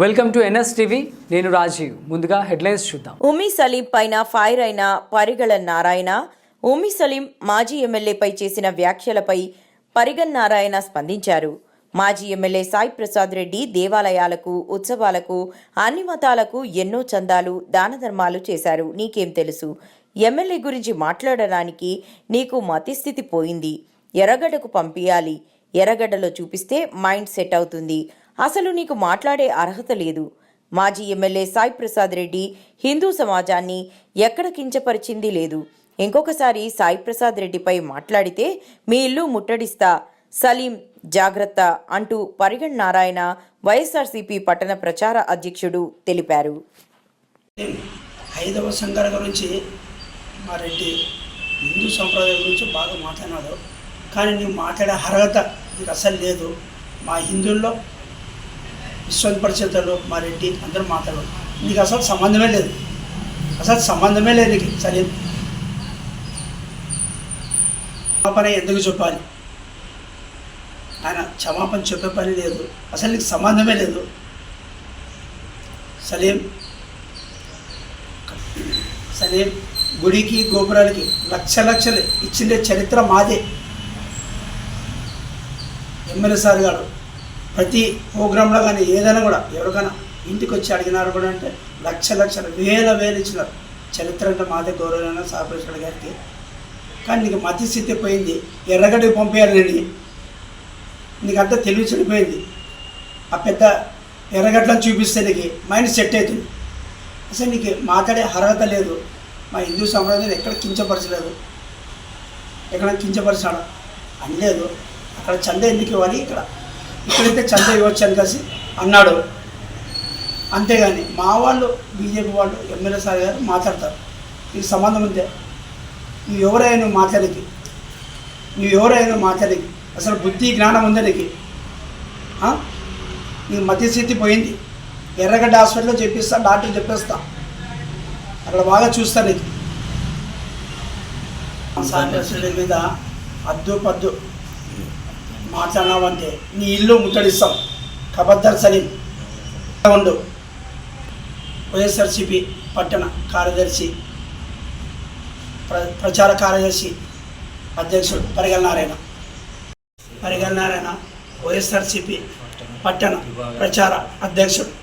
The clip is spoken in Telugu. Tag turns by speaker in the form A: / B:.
A: Welcome to NS TV. నేను రాజీవ్. ముందుగా హెడ్లైన్స్ చూద్దాం.
B: ఉమ్మి సలీం పైన ఫైర్ అయిన పరిగళ నారాయణ ఉమి సలీం మాజీ ఎమ్మెల్యేపై చేసిన వ్యాఖ్యలపై పరిగణ్ నారాయణ స్పందించారు. మాజీ ఎమ్మెల్యే సాయి ప్రసాద్ రెడ్డి దేవాలయాలకు ఉత్సవాలకు అన్ని మతాలకు ఎన్నో చందాలు దాన ధర్మాలు చేశారు. నీకేం తెలుసు? ఎమ్మెల్యే గురించి మాట్లాడడానికి నీకు మతిస్థితి పోయింది. ఎర్రగడ్డకు పంపించాలి ఎర్రగడ్డలో చూపిస్తే మైండ్ సెట్ అవుతుంది. అసలు నీకు మాట్లాడే అర్హత లేదు. మాజీ ఎమ్మెల్యే సాయి ప్రసాద్ రెడ్డి హిందూ సమాజాన్ని ఎక్కడ కించపరిచింది లేదు. ఇంకొకసారి సాయి ప్రసాద్ రెడ్డిపై మాట్లాడితే మీ ఇల్లు ముట్టడిస్తా సలీం జాగ్రత్త అంటూ పరిగణ్ నారాయణ వైఎస్ఆర్సీపీ పట్టణ ప్రచార అధ్యక్షుడు తెలిపారు.
C: ఐదవ సంఘాల గురించి మా రెడ్డి హిందూ సంప్రదాయం గురించి బాగా మాట్లాడినాడు. కానీ నువ్వు మాట్లాడే అర్హత నీకు అసలు లేదు. మా హిందువుల్లో విశ్వ మా రెడ్డి అందరూ మాట్లాడు నీకు అసలు సంబంధమే లేదు. అసలు సంబంధమే లేదు నీకు. సరే. క్షమాపణ ఎందుకు చెప్పాలి? ఆయన క్షమాపణ చెప్పే పని లేదు. అసలు నీకు సంబంధమే లేదు. సలీం సలీం గుడికి గోపురాలకి లక్ష లక్షలు ఇచ్చిండే చరిత్ర మాదే. ఎమ్మెల్యే సార్ గారు ప్రతి ప్రోగ్రాంలో కానీ ఏదైనా కూడా ఎవరికైనా ఇంటికి వచ్చి అడిగినారు కూడా అంటే లక్ష లక్షలు వేల వేలు ఇచ్చినారు. చరిత్ర అంటే మాదే గౌరవమైన సాపరేశ్వర గారికి. కానీ నీకు మతి స్థితి పోయింది ఎర్రగడ్డకి పంపేయాలి నేను. నీకు అంతా తెలివి చెడిపోయింది. ఆ పెద్ద ఎర్రగడ్డలను చూపిస్తే నీకు మైండ్ సెట్ అవుతుంది. అసలు నీకు మాట్లాడే అర్హత లేదు. మా హిందూ సంప్రదాయం ఎక్కడ కించపరచలేదు. ఎక్కడ కించపరిచాడు అనలేదు అక్కడ చంద ఎందుకు ఇవ్వాలి? ఇక్కడ ఇక్కడైతే చంద ఇవ్వచ్చు అని కలిసి అన్నాడు. అంతేగాని మా వాళ్ళు బీజేపీ వాళ్ళు ఎమ్మెల్యే సార్ గారు మాట్లాడతారు. నీకు సంబంధం ఉందే నువ్వు ఎవరైనా నువ్వు మాట్లాడకి నువ్వు ఎవరైనా మాట్లాడకి అసలు బుద్ధి జ్ఞానం ఉందా నీకు? నీకు మధ్య స్థితి పోయింది. ఎర్రగడ్డ హాస్పిటల్లో చెప్పిస్తా డాక్టర్ చెప్పేస్తా. అక్కడ బాగా చూస్తా నీకు. సాంప్రదాయ మీద అద్దు పద్దు. మాట్లాడినావంటే నీ ఇల్లు ముట్టడిస్తాం. కబద్దర్ సలీం. ఉండు. వైఎస్ఆర్సిపి పట్టణ కార్యదర్శి ప్ర ప్రచార కార్యదర్శి అధ్యక్షుడు పరిగల నారాయణ. పరిగల నారాయణ వైఎస్ఆర్సిపి పట్టణ ప్రచార అధ్యక్షుడు.